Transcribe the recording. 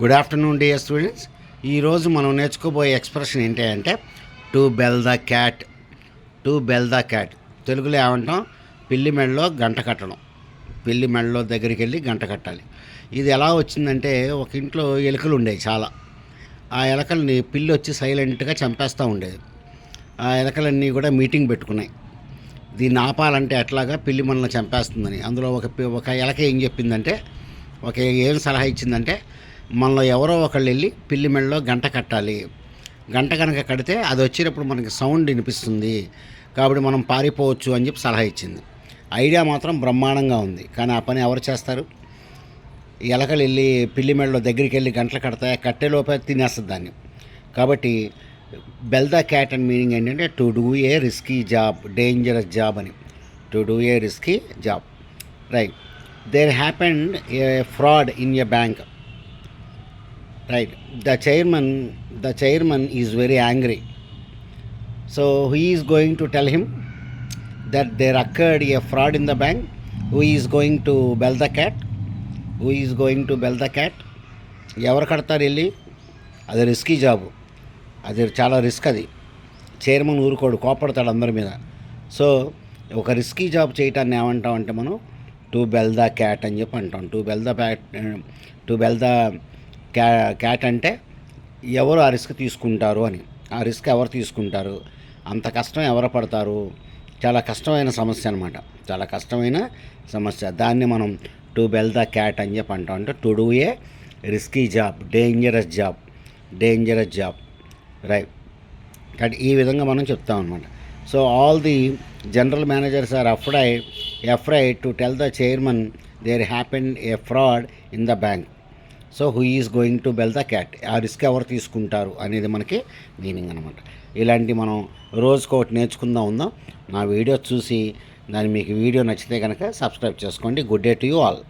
Good afternoon dear students ఈరోజు మనం నేర్చుకోబోయే expression ఏంటి అంటే to bell the cat to bell the cat తెలుగులో ఏమంటాం? పిల్లి మెడలో గంట కట్టడం. పిల్లి మెడలో దగ్గరికి వెళ్ళి గంట కట్టాలి. ఇది ఎలా వచ్చిందంటే ఒక ఇంట్లో ఎలుకలు ఉండేవి చాలా. ఆ ఎలకల్ని పిల్లి వచ్చి సైలెంట్గా చంపేస్తూ ఉండేది. ఆ ఎలకలన్నీ కూడా మీటింగ్ పెట్టుకున్నాయి. దీన్ని ఆపాలంటే ఎట్లాగా పిల్లి మనల్ని చంపేస్తుందని. అందులో ఒక ఒక ఎలక ఏం చెప్పిందంటే ఒక ఏం సలహా ఇచ్చిందంటే మనలో ఎవరో ఒకళ్ళు వెళ్ళి పిల్లి మెడలో గంట కట్టాలి. గంట కనుక కడితే అది వచ్చేటప్పుడు మనకి సౌండ్ వినిపిస్తుంది. కాబట్టి మనం పారిపోవచ్చు అని చెప్పి సలహా ఇచ్చింది. ఐడియా మాత్రం బ్రహ్మాండంగా ఉంది. కానీ ఆ పని ఎవరు చేస్తారు? ఎలకలు వెళ్ళి పిల్లి మెడలో దగ్గరికి వెళ్ళి గంటలు కడతాయి? కట్టేలోపే తినేస్తుంది దాన్ని. కాబట్టి bell the cat and meaning ఏంటంటే to do a risky job dangerous job అని. To do a risky job right there happened a fraud in a bank right the chairman the chairman is very angry so who is going to tell him that there occurred a fraud in the bank. Who is going to bell the cat? Who is going to bell the cat? ఎవరు కడతారు వెళ్ళి? అది risky job అది చాలా risk అది. Chairman ఊరుకోడు కోపడతాడు అందరి మీద. సో ఒక రిస్కీ జాబ్ చేయటాన్ని ఏమంటాం అంటే మనం టు బెల్ ద క్యాట్ అని చెప్పి అంటాం. To bell the bat to bell the క్యా క్యాట్ అంటే ఎవరు ఆ రిస్క్ తీసుకుంటారు అని. ఆ రిస్క్ ఎవరు తీసుకుంటారు? అంత కష్టం ఎవరు పడతారు? చాలా కష్టమైన సమస్య అనమాట చాలా కష్టమైన సమస్య. దాన్ని మనం టు బెల్ ద క్యాట్ అని చెప్పి అంటాం. అంటే to do a risky job dangerous job dangerous job. Right. కాబట్టి ఈ విధంగా మనం చెప్తాం అనమాట so all the general managers are afraid afraid to tell the chairman there happen a fraud in the bank. So who is going to bell the cat. ఆ risk ఎవరు తీసుకుంటారు అనేది మనకి మీనింగ్ అనమాట ఇలాంటి మనం రోజుకు ఒకటి నేర్చుకుందాం ఉందాం. నా వీడియో చూసి దాని మీకు వీడియో నచ్చితే కనుక సబ్స్క్రైబ్ చేసుకోండి. Good day to you all.